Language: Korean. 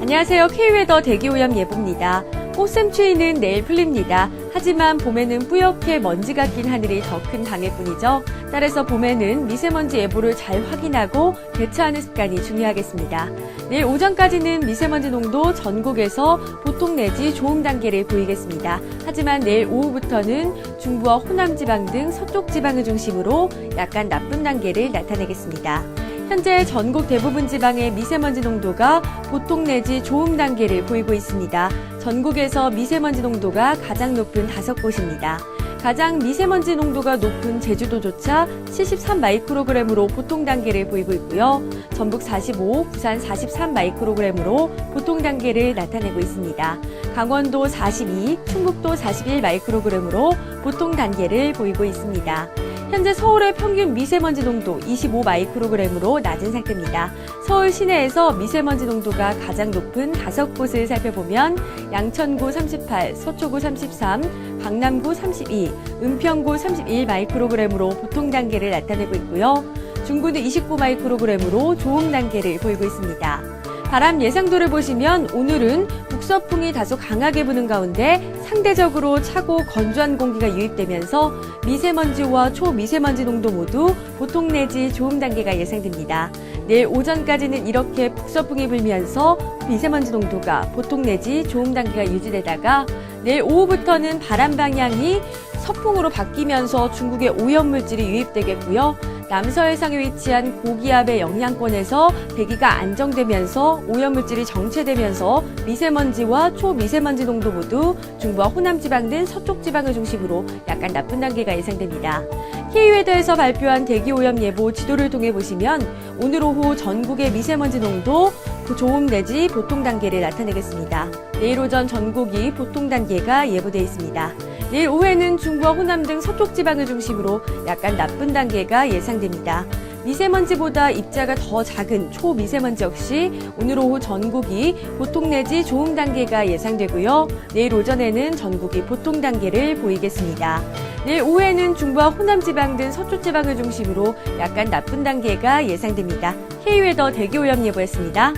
안녕하세요. K웨더 대기오염 예보입니다. 꽃샘추위는 내일 풀립니다. 하지만 봄에는 뿌옇게 먼지가 낀 하늘이 더 큰 방해 뿐이죠. 따라서 봄에는 미세먼지 예보를 잘 확인하고 대처하는 습관이 중요하겠습니다. 내일 오전까지는 미세먼지 농도 전국에서 보통 내지 좋음 단계를 보이겠습니다. 하지만 내일 오후부터는 중부와 호남 지방 등 서쪽 지방을 중심으로 약간 나쁨 단계를 나타내겠습니다. 현재 전국 대부분 지방의 미세먼지 농도가 보통 내지 좋음 단계를 보이고 있습니다. 전국에서 미세먼지 농도가 가장 높은 다섯 곳입니다. 가장 미세먼지 농도가 높은 제주도조차 73 마이크로그램으로 보통 단계를 보이고 있고요. 전북 45, 부산 43 마이크로그램으로 보통 단계를 나타내고 있습니다. 강원도 42, 충북도 41 마이크로그램으로 보통 단계를 보이고 있습니다. 현재 서울의 평균 미세먼지 농도 25 마이크로그램으로 낮은 상태입니다. 서울 시내에서 미세먼지 농도가 가장 높은 다섯 곳을 살펴보면 양천구 38, 서초구 33, 강남구 32, 은평구 31 마이크로그램으로 보통 단계를 나타내고 있고요. 중구는 29 마이크로그램으로 좋음 단계를 보이고 있습니다. 바람 예상도를 보시면 오늘은 북서풍이 다소 강하게 부는 가운데 상대적으로 차고 건조한 공기가 유입되면서 미세먼지와 초미세먼지 농도 모두 보통 내지 좋음 단계가 예상됩니다. 내일 오전까지는 이렇게 북서풍이 불면서 미세먼지 농도가 보통 내지 좋음 단계가 유지되다가 내일 오후부터는 바람 방향이 서풍으로 바뀌면서 중국의 오염물질이 유입되겠고요. 남서해상에 위치한 고기압의 영향권에서 대기가 안정되면서 오염물질이 정체되면서 미세먼지와 초미세먼지 농도 모두 중부와 호남 지방 등 서쪽 지방을 중심으로 약간 나쁜 단계가 예상됩니다. K웨더에서 발표한 대기 오염 예보 지도를 통해 보시면 오늘 오후 전국의 미세먼지 농도 좋음 내지 보통 단계를 나타내겠습니다. 내일 오전 전국이 보통 단계가 예보돼 있습니다. 내일 오후에는 중부와 호남 등 서쪽 지방을 중심으로 약간 나쁜 단계가 예상됩니다. 미세먼지보다 입자가 더 작은 초미세먼지 역시 오늘 오후 전국이 보통 내지 좋음 단계가 예상되고요. 내일 오전에는 전국이 보통 단계를 보이겠습니다. 내일 오후에는 중부와 호남 지방 등 서쪽 지방을 중심으로 약간 나쁜 단계가 예상됩니다. K웨더 대기 오염 예보였습니다.